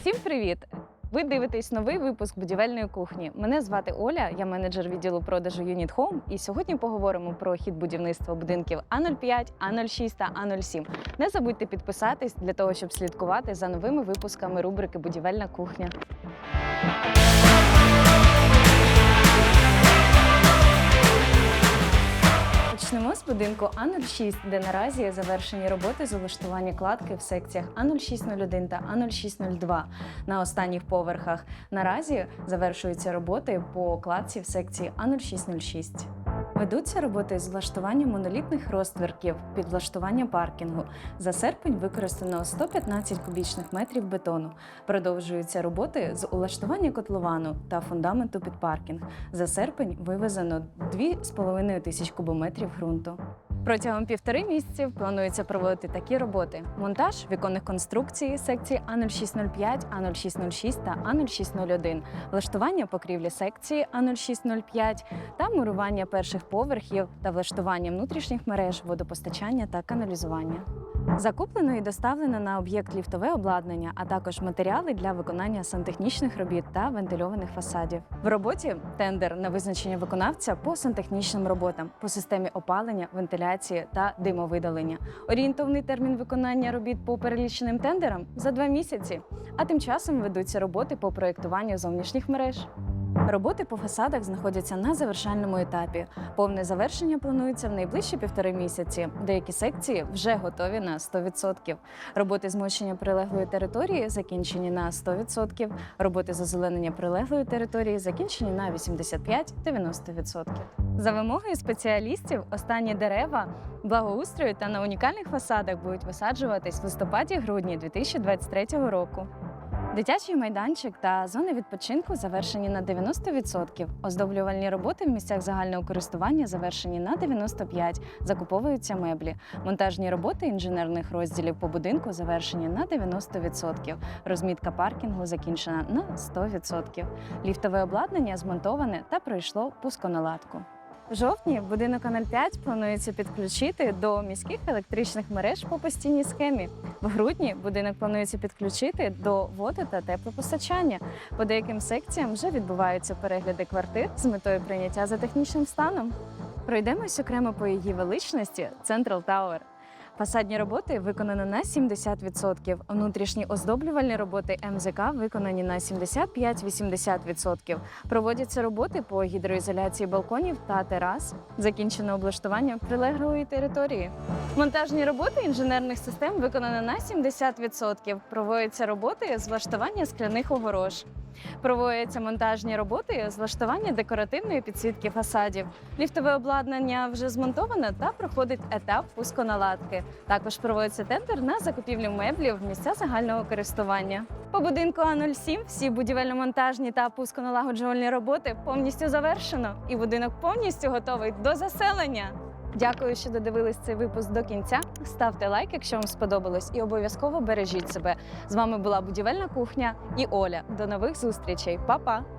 Всім привіт! Ви дивитесь новий випуск будівельної кухні. Мене звати Оля, я менеджер відділу продажу Unit Home. І сьогодні поговоримо про хід будівництва будинків А05, А06 та А07. Не забудьте підписатись для того, щоб слідкувати за новими випусками рубрики Будівельна кухня. Будинку А06, де наразі завершені роботи з улаштування кладки в секціях А0601 та А0602 на останніх поверхах. Наразі завершуються роботи по кладці в секції А0606. Ведуться роботи з влаштування монолітних розтверків, підлаштування паркінгу. За серпень використано 115 кубічних метрів бетону. Продовжуються роботи з улаштування котловану та фундаменту під паркінг. За серпень вивезено 2,5 тисяч кубометрів ґрунту. Протягом півтори місяців планується проводити такі роботи: монтаж віконних конструкцій секції А0605, А0606 та А0601, влаштування покрівлі секції А0605 та мурування перших поверхів та влаштування внутрішніх мереж водопостачання та каналізування. Закуплено і доставлено на об'єкт ліфтове обладнання, а також матеріали для виконання сантехнічних робіт та вентильованих фасадів. В роботі тендер на визначення виконавця по сантехнічним роботам по системі опалення, вентиляції та димовидалення. Орієнтовний термін виконання робіт по переліченим тендерам за два місяці. А тим часом ведуться роботи по проєктуванню зовнішніх мереж. Роботи по фасадах знаходяться на завершальному етапі. Повне завершення планується в найближчі півтори місяці. Деякі секції вже готові на 100%. Роботи змощення прилеглої території закінчені на 100%. Роботи з озеленення прилеглої території закінчені на 85-90%. За вимогою спеціалістів, останні дерева благоустрою та на унікальних фасадах будуть висаджуватись в листопаді-грудні 2023 року. Дитячий майданчик та зони відпочинку завершені на 90%. Оздоблювальні роботи в місцях загального користування завершені на 95%. Закуповуються меблі. Монтажні роботи інженерних розділів по будинку завершені на 90%. Розмітка паркінгу закінчена на 100%. Ліфтове обладнання змонтоване та пройшло пусконаладку. В жовтні будинок А05 планується підключити до міських електричних мереж по постійній схемі. В грудні будинок планується підключити до води та теплопостачання. По деяким секціям вже відбуваються перегляди квартир з метою прийняття за технічним станом. Пройдемось окремо по її величності Central Tower. Фасадні роботи виконано на 70%. Внутрішні оздоблювальні роботи МЗК виконані на 75-80%. Проводяться роботи по гідроізоляції балконів та терас. Закінчено облаштування прилеглої території. Монтажні роботи інженерних систем виконано на 70%. Проводяться роботи з влаштування скляних огорож. Проводяться монтажні роботи з влаштування декоративної підсвітки фасадів. Ліфтове обладнання вже змонтоване та проходить етап пусконаладки. Також проводиться тендер на закупівлю меблів в місця загального користування. По будинку А07 всі будівельно-монтажні та пусконалагоджувальні роботи повністю завершено, і будинок повністю готовий до заселення. Дякую, що додивились цей випуск до кінця. Ставте лайк, якщо вам сподобалось, і обов'язково бережіть себе. З вами була будівельна кухня і Оля. До нових зустрічей, Па-па!